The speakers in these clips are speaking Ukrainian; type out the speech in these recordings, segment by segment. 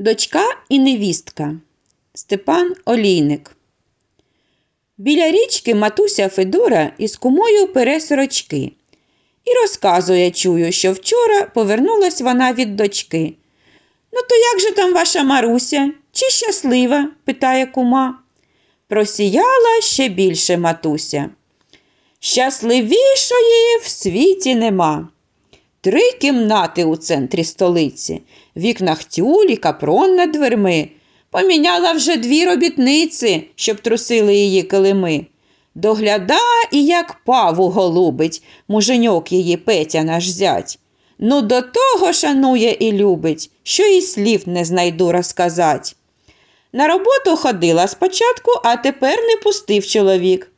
Дочка і невістка Степан Олійник. Біля річки матуся Федора із кумою пере сорочки. І розказує, чую, що вчора повернулась вона від дочки. Ну, то як же там ваша Маруся? Чи щаслива? питає кума. Просіяла ще більше матуся. Щасливішої в світі нема. Три кімнати у центрі столиці, вікнах тюлі, капрон над дверми. Поміняла вже дві робітниці, щоб трусили її килими. Догляда і як паву голубить, муженьок її Петя наш зять. Ну, до того шанує і любить, що і слів не знайду розказать. На роботу ходила спочатку, а тепер не пустив чоловік.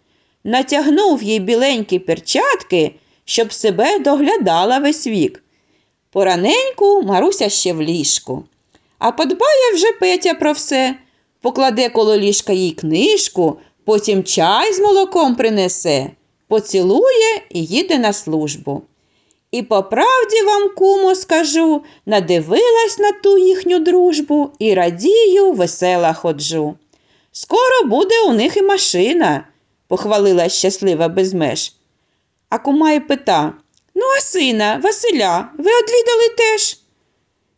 Натягнув їй біленькі перчатки, щоб себе доглядала весь вік. Пораненьку Маруся ще в ліжку. А подбає вже Петя про все, покладе коло ліжка їй книжку, потім чай з молоком принесе, поцілує і їде на службу. І по правді вам, кумо, скажу, надивилась на ту їхню дружбу і радію, весела ходжу. Скоро буде у них і машина, похвалила щаслива без меж. А кума й пита Ну, а сина, Василя, ви одвідали теж?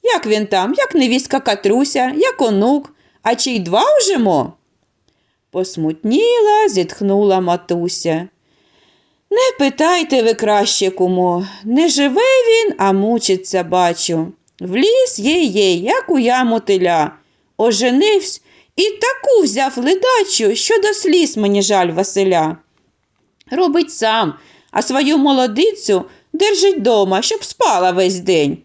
Як він там, як невістка Катруся, як онук, а чи й два вже мо? Посмутніла, зітхнула матуся. Не питайте ви краще, кумо, не живе він, а мучиться, бачу. Вліз є є, як у яму теля. Оженивсь і таку взяв ледачу, що до сліз мені жаль Василя. Робить сам, а свою молодицю держить дома, щоб спала весь день.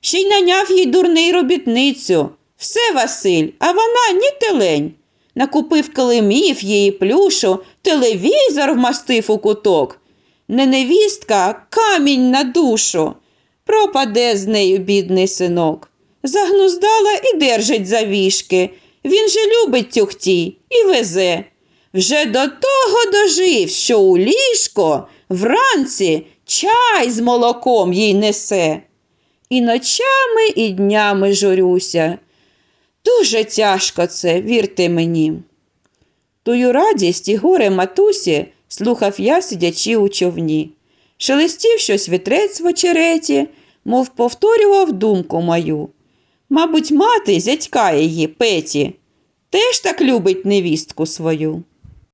Ще й наняв їй дурний робітницю. Все, Василь, а вона ні телень. Накупив килимів її плюшу, телевізор вмастив у куток. Не невістка, камінь на душу. Пропаде з нею бідний синок. Загнуздала і держить за вішки. Він же любить тюхті і везе. Вже до того дожив, що у ліжко вранці чай з молоком їй несе. І ночами, і днями журюся. Дуже тяжко це, вірте мені. Тую радість і горе матусі слухав я, сидячи у човні. Шелестів щось вітрець в очереті, мов повторював думку мою. Мабуть, мати зятька її Петі, теж так любить невістку свою.